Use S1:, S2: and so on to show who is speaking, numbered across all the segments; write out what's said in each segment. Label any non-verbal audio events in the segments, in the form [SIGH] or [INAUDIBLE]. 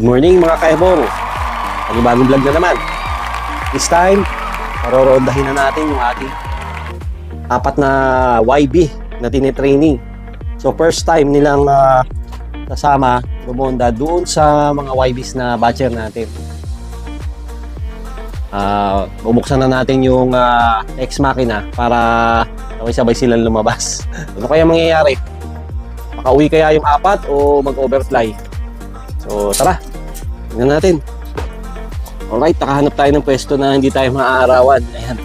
S1: Good morning mga kaebong. Panibagong vlog na naman. This time, marorondahin na natin yung ating apat na YB na tinitraining. So first time nilang ah, kasama bumonda doon sa mga YBs na batcher natin. Ah, bubuksan na natin yung ah, ex machina para sabay-sabay silang lumabas. [LAUGHS] ano kaya mangyayari? Makauwi kaya yung apat o mag-overfly? So, tara. Tingnan natin. Alright, nakahanap tayo ng pwesto na hindi tayo maaarawan. Ayan.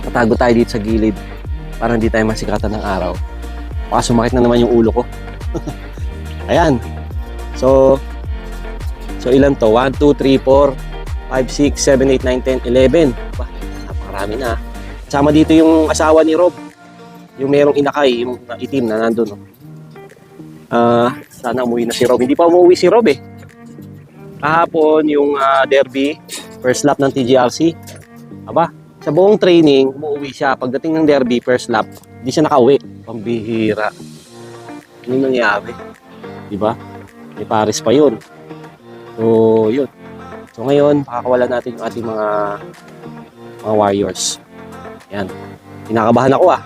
S1: [CLEARS THROAT] Patago tayo dito sa gilid para hindi tayo masikatan ng araw. Baka sumakit na naman yung ulo ko. [LAUGHS] Ayan. So, so ilan to? 1, 2, 3, 4, 5, 6, 7, 8, 9, 10, 11. Ba, napakarami na. Sama dito yung asawa ni Rob. Yung merong inakay, yung itim na nandun. Ah, sana umuwi na si Rob. Hindi pa umuwi si Rob eh. Kahapon yung ah, derby, first lap ng TGRC. Aba, sa buong training, umuwi siya. Pagdating ng derby, first lap, hindi siya nakauwi. Pambihira. Ano nangyari? Di ba? May Paris pa yun. So, yun. So, ngayon, pakakawala natin yung ating mga mga warriors. Yan. Kinakabahan ako ah.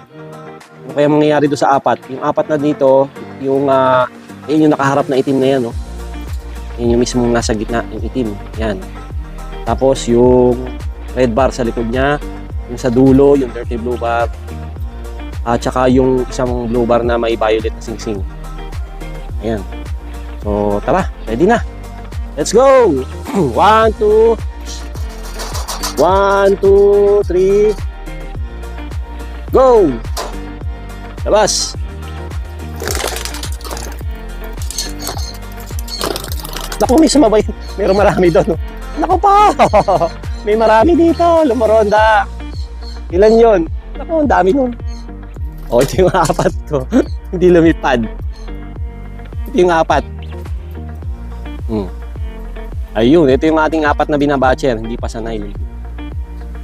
S1: Ano kaya mangyayari doon sa apat? Yung apat na dito, yung ah, yun yung nakaharap na itim na yan, no? Yun yung mismong nasa gitna, yung itim. Yan. Tapos yung red bar sa likod niya, yung sa dulo, yung dirty blue bar, at saka yung isang blue bar na may violet na singsing. Ayan. So, tara, ready na. Let's go! [CLEARS THROAT] One, two, one, two, three, go! Labas! Naku, may sumabay. Meron marami doon. no? Naku pa! [LAUGHS] may marami dito. Lumaronda. Ilan yon? Naku, ang dami nun. O, ito yung [LAUGHS] apat ko. Hindi lumipad. Ito yung apat. Hmm. Ayun, ito yung ating apat na binabatcher. Hindi pa sanay.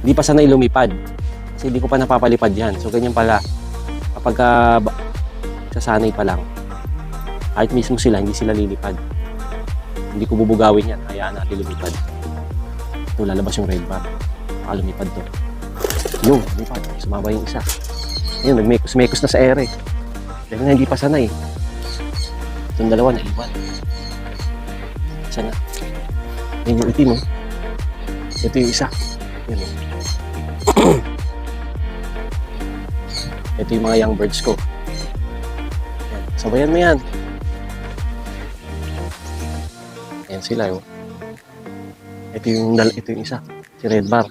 S1: Hindi pa sanay lumipad. Kasi hindi ko pa napapalipad yan. So, ganyan pala. Kapag uh, sasanay pa lang, kahit mismo sila, hindi sila lilipad. Hindi ko bubugawin yan. Hayaan natin lumipad. Ito, lalabas yung red bar. Baka lumipad to. Yung, lumipad. Sumabay yung isa. Yun, nagmekos-mekos na sa ere. Dahil nga hindi pa sanay. Itong dalawa na iwan. Isa na. Yan yung itim, oh. Ito yung isa. Oh. Ito yung mga young birds ko. Yan. Sabayan mo yan. Ayan sila, oh. Ito yung, ito yung isa. Si Red Bar.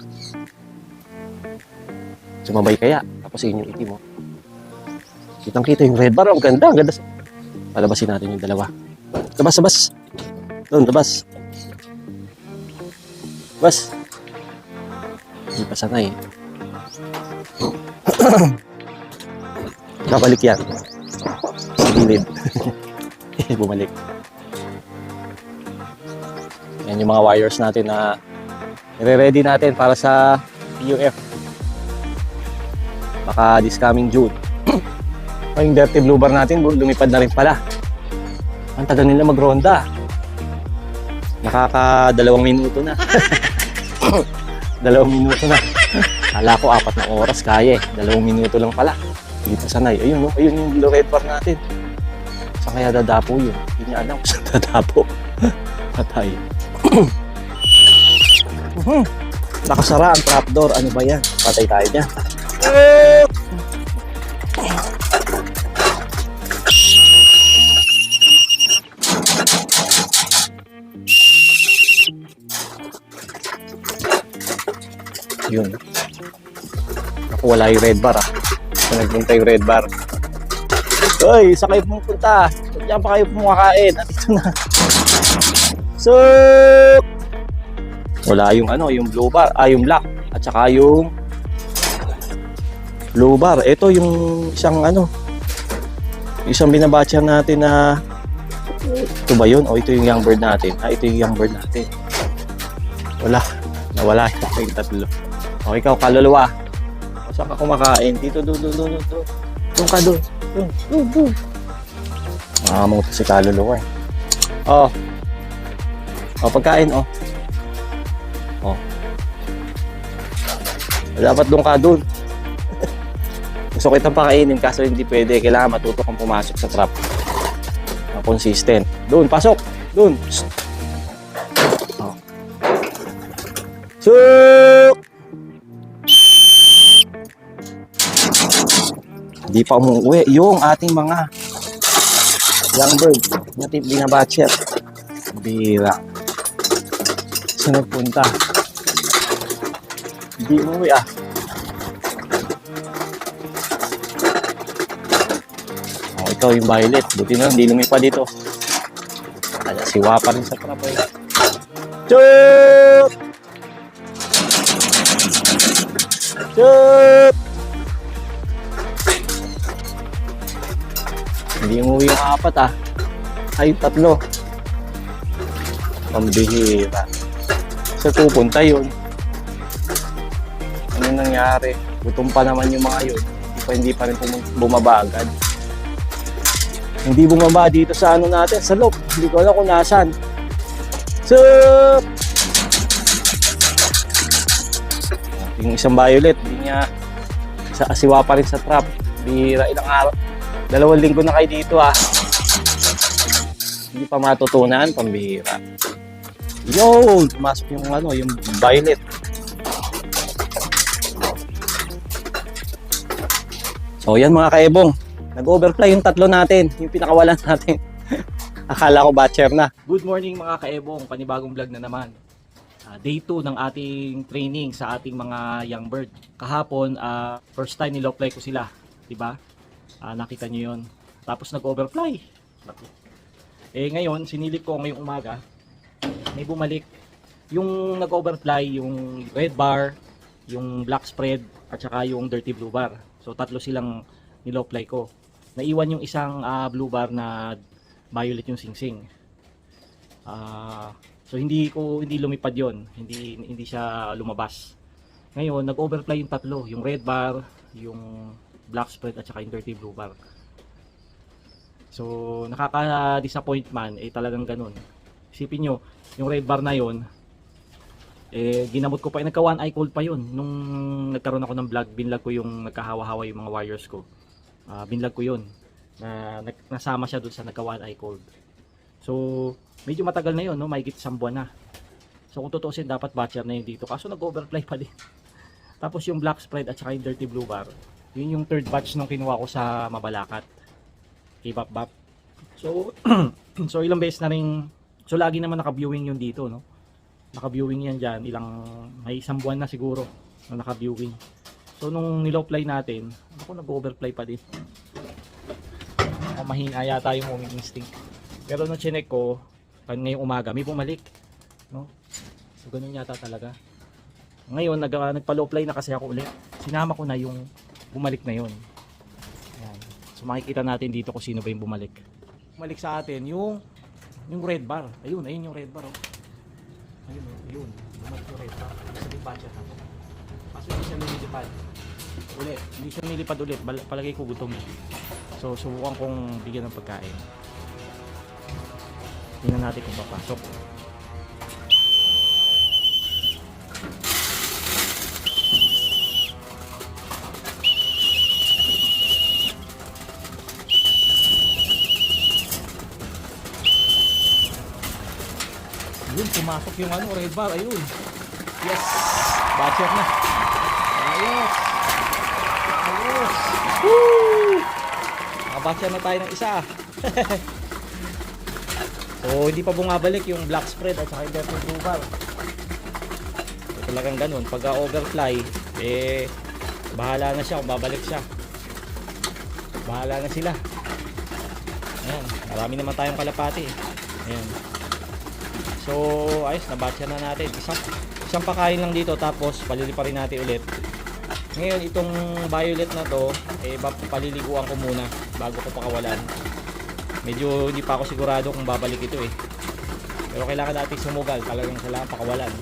S1: Sumabay kaya. Tapos yun yung itim, oh. Kitang kita yung Red Bar. oh. Ang ganda, ang ganda. Palabasin natin yung dalawa. Labas, labas. Doon, labas. Labas. Hindi pa sanay. [COUGHS] Babalik yan. Gilid. [LAUGHS] Bumalik. Yan yung mga wires natin na nire-ready natin para sa PUF. Baka this coming June. Ay, [CLEARS THROAT] yung dirty blue bar natin, lumipad na rin pala. Ang tagal nila magronda. Nakaka dalawang minuto na. [LAUGHS] dalawang minuto na. Kala ko apat na oras kaya eh. Dalawang minuto lang pala. Dito sanay. Ayun, no? ayun yung blue bar natin. Saan kaya dadapo yun? Hindi niya alam kung saan dadapo. [LAUGHS] Patay. Mhm. Nakasara ang trapdoor. Ano ba yan? Patay tayo niya. Yun. Ako wala yung red bar ah. Saan nagpunta yung red bar? Hoy, saan kayo pumunta? Diyan pa kayo pumakain. Nandito na. So, wala yung ano, yung blue bar, ah, yung black. At saka yung blue bar. Ito yung isang ano, isang binabatcher natin na ito ba yun? O ito yung young bird natin? Ah, ito yung young bird natin. Wala. Nawala yung tatlo. O ikaw, kaluluwa. O saan ka kumakain? Dito, doon, doon, doon, doon. Doon ka doon. Doon, doon, doon. Ah, mga si kaluluwa eh. Oh, O, pagkain, oh. Oh. Dapat doon ka doon. [LAUGHS] Gusto kitang pakainin kaso hindi pwede. Kailangan matuto kang pumasok sa trap. Na consistent. Doon, pasok. Doon. Oh. Suk! Hindi pa umuwi yung ating mga young bird. Natin binabatcher. Bira. Saan nagpunta? Hindi umuwi ah. Oh, ito yung violet. Buti na, hindi lumipad dito. Kaya siwa pa rin sa trap eh. Chup! Chup! Hindi umuwi yung apat ah. Ay, tatlo. Pambihira. Sa pupunta yun. Ano nangyari? Gutom pa naman yung mga yun. Hindi pa, hindi pa rin bumaba agad. Hindi bumaba dito sa ano natin, sa loop. Hindi ko alam kung nasan. Sup! Yung isang violet, hindi niya sa asiwa pa rin sa trap. Bira ilang araw. Dalawang linggo na kayo dito ah. Hindi pa matutunan, pambihira. Yo! Pumasok yung ano, yung violet. So yan mga kaebong. Nag-overfly yung tatlo natin. Yung pinakawalan [LAUGHS] natin. Akala ko batcher na.
S2: Good morning mga kaebong, panibagong vlog na naman. Ah, day 2 ng ating training sa ating mga young bird. Kahapon, ah, first time nilofly ko sila, 'di ba? Ah, nakita niyo 'yon. Tapos nag-overfly. Eh ngayon, sinilip ko ngayong umaga, may bumalik yung nag-overfly, yung red bar, yung black spread, at saka yung dirty blue bar. So tatlo silang nilofly ko. Naiwan yung isang ah, blue bar na violet yung singsing. Ah, so hindi ko hindi lumipad 'yon. Hindi hindi siya lumabas. Ngayon, nag-overfly yung tatlo, yung red bar, yung black spread at saka yung dirty blue bar. So, nakaka-disappoint man, eh talagang ganun. Isipin nyo, yung red bar na yon eh, ginamot ko pa, eh, nagka one eye cold pa yun. Nung nagkaroon ako ng vlog, binlog ko yung nagkahawa-hawa yung mga warriors ko. Ah, binlog ko yun. Na, nag- nasama siya dun sa nagka one eye cold. So, medyo matagal na yun, no? Mahigit isang buwan na. So, kung tutusin, dapat batcher na yun dito. Kaso nag-overfly pa din. [LAUGHS] Tapos yung black spread at saka yung dirty blue bar, yun yung third batch nung kinuha ko sa Mabalakat. Kay Bap Bap. So, [CLEARS THROAT] so ilang beses na rin, so lagi naman naka-viewing yun dito, no? Naka-viewing yan dyan, ilang, may isang buwan na siguro na naka-viewing. So, nung nilofly natin, ako nag-overfly pa din. Ako mahina yata yung homing instinct. Pero nung chinek ko, ngayong umaga, may bumalik. No? So, ganun yata talaga. Ngayon, nag, uh, nagpa-low-fly na kasi ako ulit. Sinama ko na yung bumalik na yon. Ayan. So, makikita natin dito kung sino ba yung bumalik. Bumalik sa atin yung yung red bar. Ayun, ayun yung red bar. Oh. Ayun, oh, ayun. Bumalik yung red bar. Sa dispatcher na to. Kaso hindi siya nililipad. Ulit, hindi siya nilipad ulit. Palagay ko gutom. So, subukan kong bigyan ng pagkain. Tingnan natin kung papasok. Pumasok yung ano, red bar. Ayun. Yes! Batcher na. Ayos! Ayos! Woo! Nakabatcher na tayo ng isa. [LAUGHS] so, hindi pa bumabalik yung black spread at saka yung dirty blue bar. So, talagang ganun. Pag overfly, eh, bahala na siya kung babalik siya. Bahala na sila. Ayan, marami naman tayong kalapati. Ayan. So, ayos, nabatcha na natin. Isang, isang pakain lang dito, tapos palilipa rin natin ulit. Ngayon, itong violet na to, eh, paliliguan ko muna bago ko pakawalan. Medyo hindi pa ako sigurado kung babalik ito eh. Pero kailangan natin sumugal, talagang kailangan pakawalan.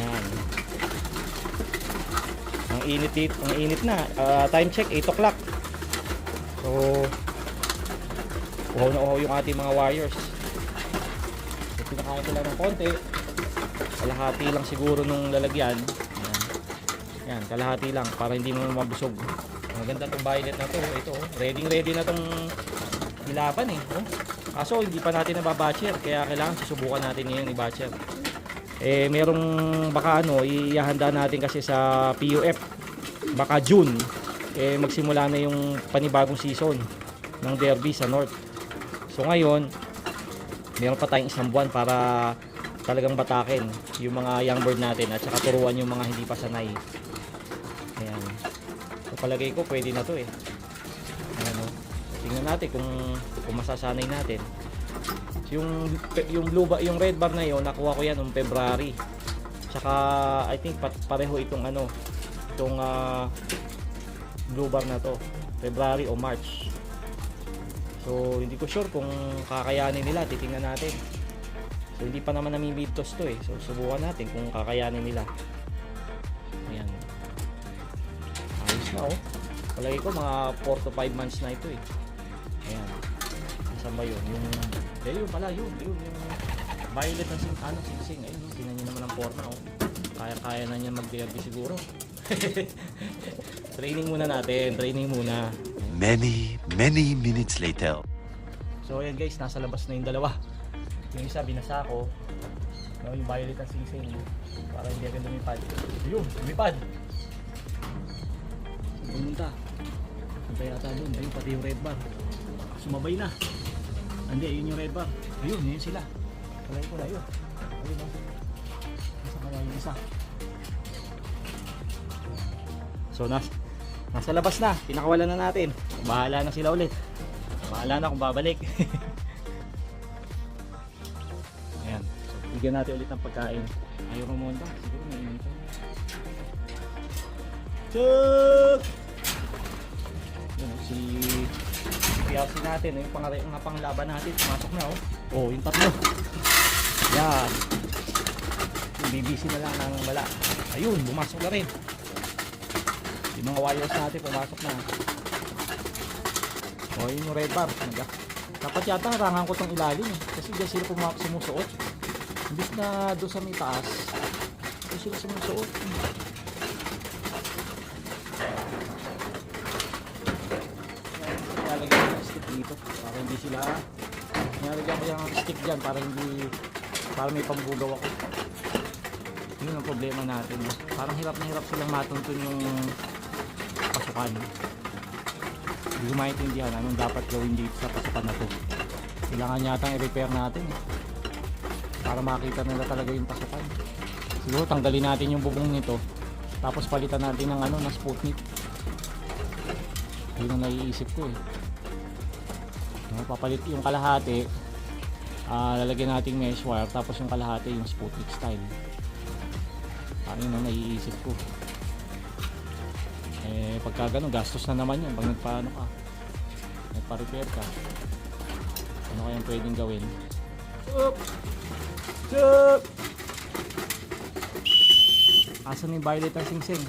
S2: Yan. Ang init ang init na. Ah, time check, 8 o'clock. So, uhaw na uhaw yung ating mga pinakain ko lang ng konti. Kalahati lang siguro nung lalagyan. Yan. Yan, kalahati lang para hindi mo mabusog. Maganda tong violet na to. Ito, oh. ready ready na tong nilaban eh. Oh. Kaso hindi pa natin nababatcher kaya kailangan susubukan natin ngayon i-batcher. Eh merong baka ano, ihahanda natin kasi sa PUF. Baka June eh magsimula na yung panibagong season ng derby sa North. So ngayon, meron pa tayong isang buwan para talagang batakin yung mga young bird natin at saka turuan yung mga hindi pa sanay. Ayan. So palagay ko pwede na to eh. Ayan o. Tingnan natin kung, kung masasanay natin. Yung yung blue ba, yung red bar na yon nakuha ko yan noong February. Tsaka I think pareho itong ano, itong ah, blue bar na to. February o March. So hindi ko sure kung kakayanin nila, titingnan natin. So hindi pa naman namimidtos to eh. So subukan natin kung kakayanin nila. Ayan. Ayos na oh. Palagi ko mga 4 to 5 months na ito eh. Ayan. Saan ba yun? Yung, eh yun pala yun. Yun yung violet ng sing, ano, sing-sing. Ayun, oh, tingnan nyo naman ang forma oh. Kaya-kaya na niya mag-derby siguro. [LAUGHS] training muna natin. Training muna.
S3: Many, many minutes later.
S2: So ayan guys, nasa labas na yung dalawa. Yung isa binasa ko. No, yung violet ng sing-sing. Para hindi agad lumipad. Ayun, lumipad. Pumunta. Punta yata doon. Ayun, pati yung red bar. Sumabay na. Hindi, yun yung red bar. Ayun, yun sila. Kalay ko na yun. Ayun o. Nasa kaya yung isa. So, nas nasa labas na. Pinakawalan na natin. Bahala na sila ulit. Bahala na kung babalik. [LAUGHS] Ayan. So, bigyan natin ulit ng pagkain. Ayaw kumunta. Siguro may inito. Chuk! Yun, si PRC natin, yung pang mga panglaban natin, pumasok na oh. Oh, yung tatlo. Yan. Yung BBC na lang ng wala. Ayun, bumasok na rin. Yung mga wires natin pumasok na. Oh, yun yung red bar. Nag- Dapat yata harangan ko tong ilalim eh. Kasi diyan sila puma- sumusuot. Imbis na doon sa may taas. Doon sila sumusuot. Lalagyan ko ng stick dito. Para hindi sila... Nalagyan ko yung stick dyan para hindi... Para may pambugaw ako. Yun ang problema natin. eh. Parang hirap na hirap silang matuntun yung pasukan. Hindi ko maintindihan anong dapat gawin dito sa pasukan na to. Kailangan yata i-repair natin. eh. Para makita nila talaga yung pasukan. Siguro tanggalin natin yung bubong nito. Tapos palitan natin ng ano, ng Sputnik. Yun ang naiisip ko eh. No, papalit yung kalahati. ah lalagyan natin mesh wire. Tapos yung kalahati yung Sputnik style. Ano yun ang naiisip ko. Pagka ganun, gastos na naman yun. Pag nagpaano ka, nagpa-repair ka. Ano kayang pwedeng gawin? Chup! Chup! Asan yung violet ng singsing?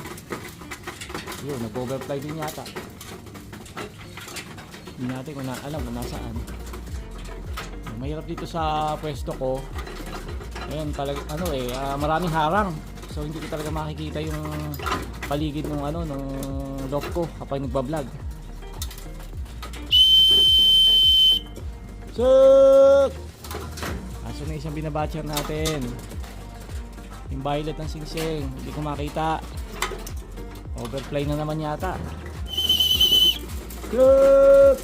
S2: Yun, nag-overfly din yata. Hindi natin kung na, alam kung nasaan. Mahirap dito sa pwesto ko. Ayun, talag, ano eh, ah, maraming harang. So hindi ko talaga makikita yung paligid ng ano ng loft ko kapag nagba-vlog. Suk! Aso na isang binabatcher natin. Yung violet ng singsing, hindi ko makita. Overfly na naman yata. Suk!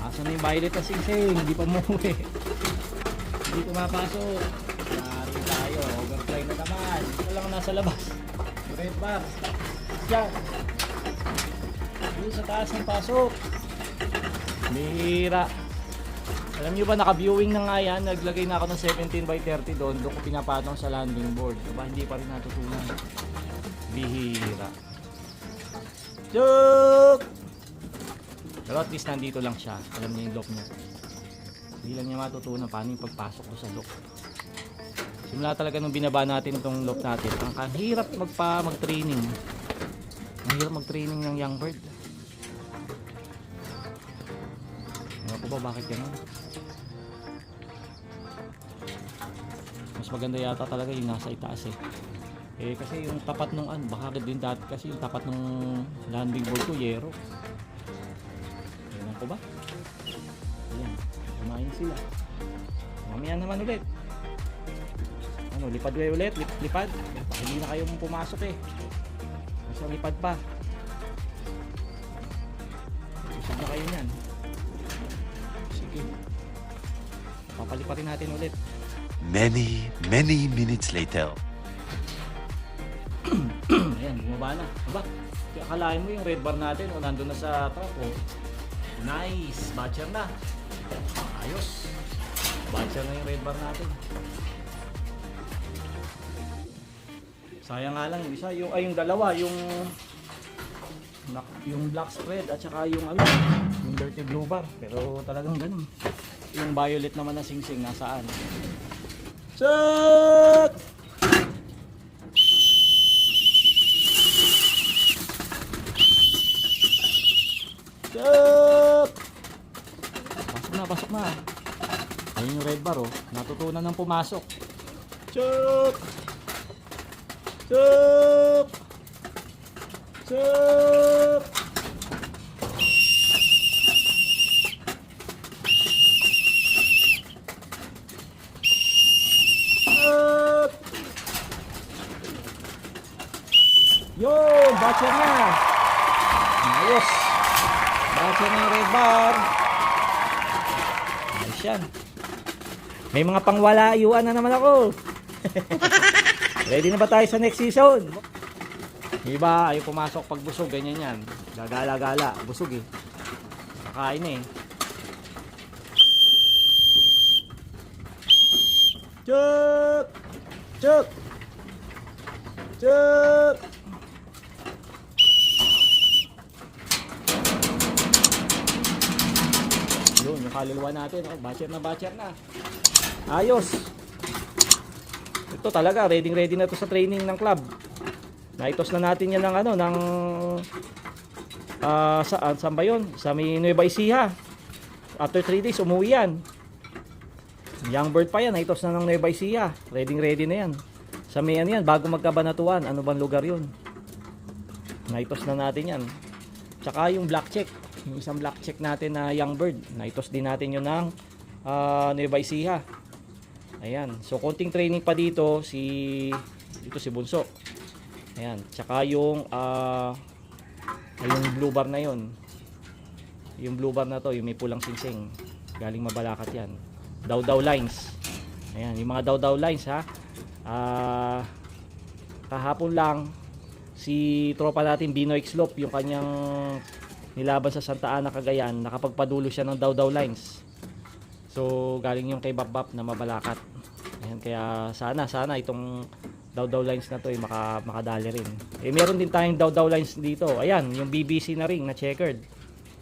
S2: Aso na yung violet ng singsing, hindi pa umuwi. Hindi pumapasok. Yari tayo, overfly na naman. Ito lang nasa labas. Red bar. Yan. Doon sa taas ng pasok. Bihira. Alam nyo ba, naka-viewing na nga yan. Naglagay na ako ng 17 by 30 doon. Doon ko pinapatong sa landing board. Diba, hindi pa rin natutunan. Bihira. Chuk! Pero at least nandito lang siya. Alam niya yung lock niya. Hindi lang niya matutunan paano yung pagpasok ko sa lock. Simula talaga nung binaba natin itong lock natin. Ang kahirap magpa mag-training. Ang hirap mag-training ng young bird. Ewan ko ba bakit ganun? mas maganda yata talaga yung nasa itaas eh. Eh kasi yung tapat ng ano, baka din dati kasi yung tapat ng landing board ko, yero. Ewan ko ba? Ayan, kumain sila. Mamaya naman ulit. Ano, lipad kayo ulit, lip, lipad. Hindi na kayo pumasok eh. Basta lipad pa. Susog na kayo niyan. Sige. Papalipatin natin ulit.
S3: Many, many minutes later. [CLEARS THROAT]
S2: Ayan, bumaba na. Aba, akalain mo yung red bar natin o nandun na sa truck oh. Nice! Batcher na. Ayos. Batcher na yung red bar natin. Sayang nga lang yung isa, yung, ay yung dalawa, yung yung black spread at saka yung ano, yung dirty blue bar. Pero talagang ganun. Yung violet naman na singsing nasaan? Set! Chuck! Pasok na, pasok na. Ayun yung red bar oh. Natutunan ng pumasok. Chuck! Chuck! Chuck! Chuck! Yo! Batcher na! Ayos! Batcher na yung red bar. Ayos yan. May mga pangwalayuan na naman ako. [LAUGHS] Ready na ba tayo sa next season? Iba, ayaw pumasok pag busog, ganyan yan. Gagala-gala, busog eh. Kakain eh. Chuk! Chuk! Chuk! Yun, yung kaluluwa natin. Oh, batcher na batcher na. Ayos. Ito talaga, ready ready na to sa training ng club. Naitos na natin yan ng ano, ng ah saan, saan ba yun? Sa may Nueva Ecija. After 3 days, umuwi yan. Young bird pa yan, naitos na ng Nueva Ecija. Ready ready na yan. Sa may ano yan, bago magkabanatuan, ano bang lugar yun? Naitos na natin yan. Tsaka yung black check, yung isang black check natin na young bird, naitos din natin yun ng uh, Nueva Ecija. Ayan. So, konting training pa dito, si, dito si Bunso. Ayan. Tsaka yung, ah, yung blue bar na yun. Yung blue bar na to, yung may pulang singsing. Galing mabalakat yan. Daw-daw lines. Ayan. Yung mga daw-daw lines, ha. Ah, kahapon lang, si tropa natin, Binoy Slope, yung kanyang nilaban sa Santa Ana, Cagayan, nakapagpadulo siya ng daw-daw lines. So, galing yung kay Bap na mabalakat. Ayan, kaya sana, sana itong daw-daw lines na to ay maka, makadali rin. Eh, meron din tayong daw-daw lines dito. Ayan, yung BBC na ring na checkered.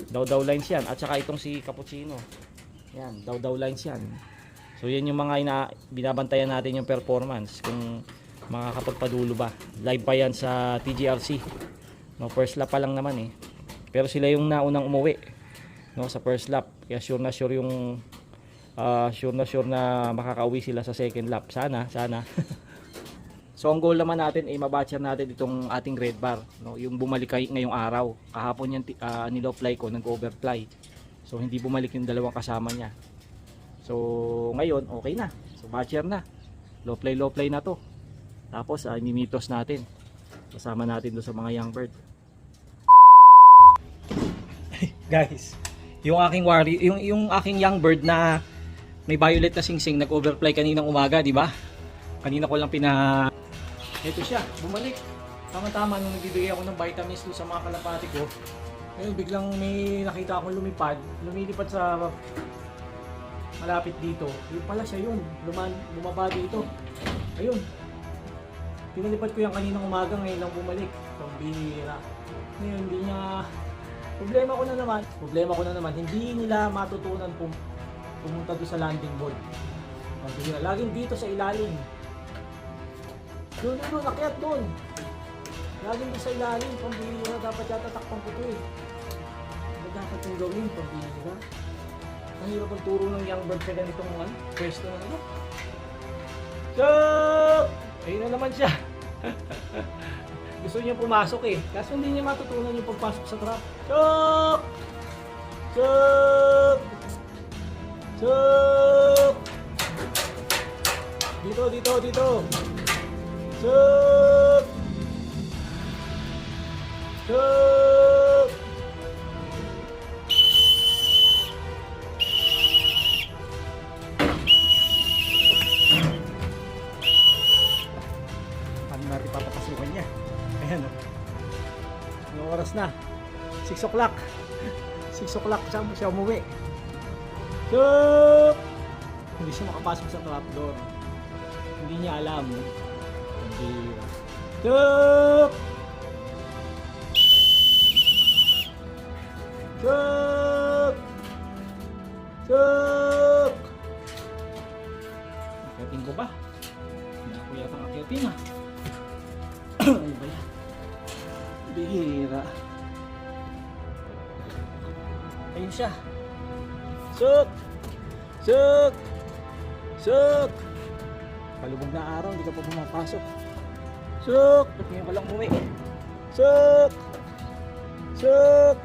S2: Daw-daw lines yan. At saka itong si Cappuccino. Ayan, daw-daw lines yan. So, yan yung mga ina, binabantayan natin yung performance. Kung makakapagpadulo ba. Live pa yan sa TGRC. No, first lap pa lang naman eh. Pero sila yung naunang umuwi. No, sa first lap. Kaya sure na sure yung ah, sure na sure na makakauwi sila sa second lap. Sana, sana. [LAUGHS] so ang goal naman natin ay mabatcher natin itong ating red bar, no? Yung bumalik ngayong araw. Kahapon yan uh, nilo-fly ko, nag-overfly. So hindi bumalik yung dalawang kasama niya. So ngayon okay na. So batcher na. Low fly low fly na to. Tapos uh, mimitos natin. Kasama natin do sa mga young bird. [LAUGHS] Guys, yung aking wari, yung yung aking young bird na may violet na singsing nag-overfly kaninang umaga, di ba? Kanina ko lang pina Ito siya, bumalik. Tama-tama nung nagbibigay ako ng vitamins doon sa mga kalapati ko. Ngayon biglang may nakita akong lumipad, lumilipad sa malapit dito. Yung pala siya yung luman, bumaba dito. Ayun. Pinalipad ko yan kaninang umaga, ngayon lang bumalik. Pambihira. Ngayon, hindi niya... Problema ko na naman, problema ko na naman, hindi nila matutunan pum pumunta doon sa landing board. Pambihira. Laging dito sa ilalim. Doon, doon, nakyat doon. Laging doon sa ilalim, pambihira. Dapat yata takpan ko eh. Ano dapat yung gawin, pambihira? Ang hirap ang turo ng young bird sa ganitong ano, pwesto na ano. Chok! Ayun na naman siya. [LAUGHS] Gusto niya pumasok eh. Kaso hindi niya matutunan yung pagpasok sa trap. Chok! Chok! Chok! Dito, dito, dito. Chok! Chok! Paano natin papapasukan niya? Ayan o. Anong oras na? 6 o'clock. [LAUGHS] 6 o'clock siya umuwi. Chok! Hindi siya makapasok sa trapdoor. Hindi niya alam. Hindi. Chok! Chok! Chok! Akitin ko ba? Hindi ako yata akitin ah. Suk! Suk! Suk! Palubog na araw, hindi ka pa pumapasok. Suk! Ba't ngayon ka lang umuwi? Suk! Suk!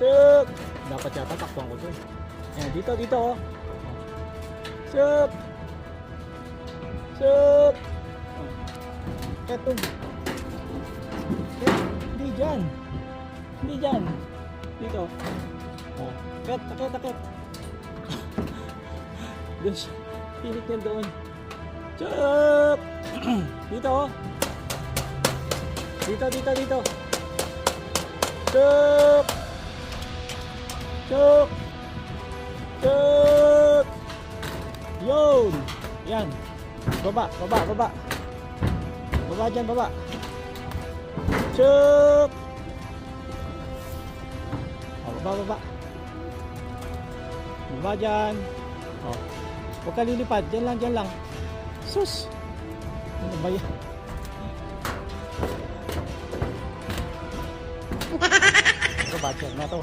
S2: Suk! Dapat yata takpuan ko to. eh. Ayan, dito, dito oh. Suk! Suk! Eto. Ket, hindi dyan. Hindi dyan. Dito. Oh. Ket, takit, takit. Doon siya. Pilit niya doon. Chuk! [CLEARS THROAT] dito oh. Dito, dito, dito. Chuk! Chuk! Chuk! Yun! Yan. Baba, baba, baba. Baba dyan, baba. Chuk! Baba, baba. Baba dyan. Oh. Huwag ka lilipad. Dyan lang, dyan lang. Sus! Ano ba yan? [LAUGHS] Baba dyan na to.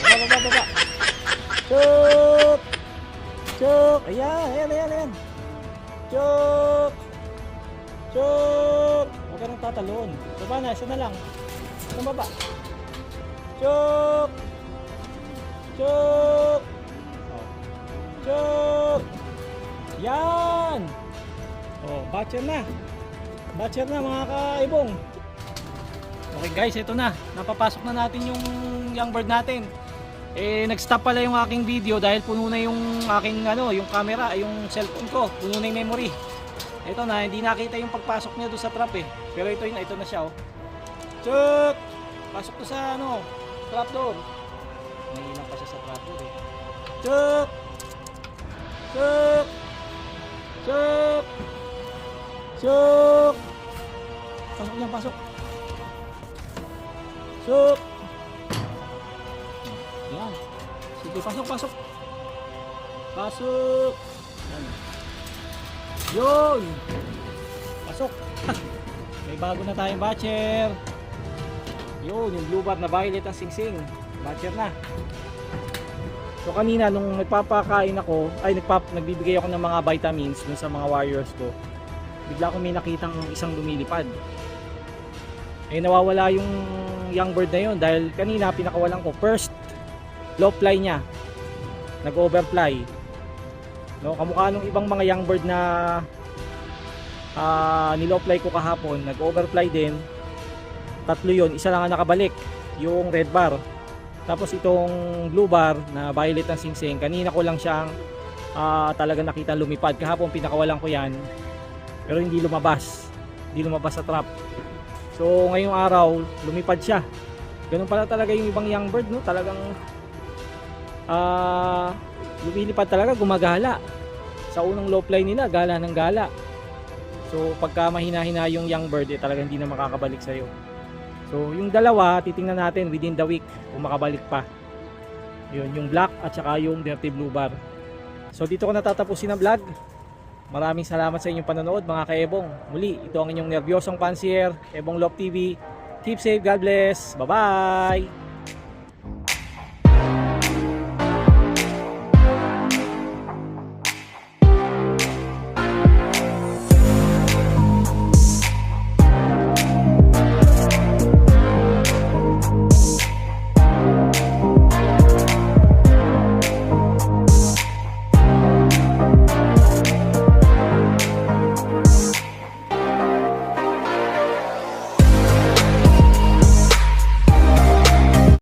S2: Baba, baba, baba. Chuk! Chuk! Ayan, ayan, ayan, ayan. Chuk! Chuk! Huwag ka nang tatalon. Baba na, isa na lang. Isang baba. Chuk! Chuk! Oh. Chuk! Yan! Oh, batcher na. Batcher na mga kaibong. Okay guys, ito na. Napapasok na natin yung young bird natin. Eh, nag-stop pala yung aking video dahil puno na yung aking ano, yung camera, yung cellphone ko. Puno na yung memory. Ito na, hindi nakita yung pagpasok niya doon sa trap eh. Pero ito yun, ito na siya oh. Chuk! Pasok to sa ano, trap door. Nangilang pa siya sa trap door eh. Chuk! Chuk! Chuk! Chuk! Pasok niya, pasok. Chuk! Yan. Sige, pasok, pasok. Pasok! Yan. Yun! Pasok! [LAUGHS] May bago na tayong batcher. Yun, yung blue bar na violet ang singsing. Batcher na. So kanina nung nagpapakain ako, ay nagpap nagbibigay ako ng mga vitamins dun sa mga warriors ko. Bigla akong may nakitang isang lumilipad. Eh nawawala yung young bird na yun dahil kanina pinakawalan ko first low fly niya. Nag-overfly. No, kamukha nung ibang mga young bird na ah nilo-fly ko kahapon, nag-overfly din. Tatlo yun, isa lang ang nakabalik, yung red bar. Tapos itong blue bar na violet ang singsing, kanina ko lang siyang ah, talaga nakita lumipad. Kahapon pinakawalan ko yan, pero hindi lumabas. Hindi lumabas sa trap. So ngayong araw, lumipad siya. Ganun pala talaga yung ibang young bird, no? Talagang ah lumilipad talaga, gumagala. Sa unang low fly nila, gala ng gala. So pagka mahina-hina yung young bird, eh, talagang hindi na makakabalik sa'yo. So yung dalawa, titingnan natin within the week kung makabalik pa. Yun, yung black at saka yung dirty blue bar. So dito ko natatapusin ang vlog. Maraming salamat sa inyong panonood mga kaebong. Muli, ito ang inyong nervyosong pansier, Ebong Love TV. Keep safe, God bless. Bye-bye!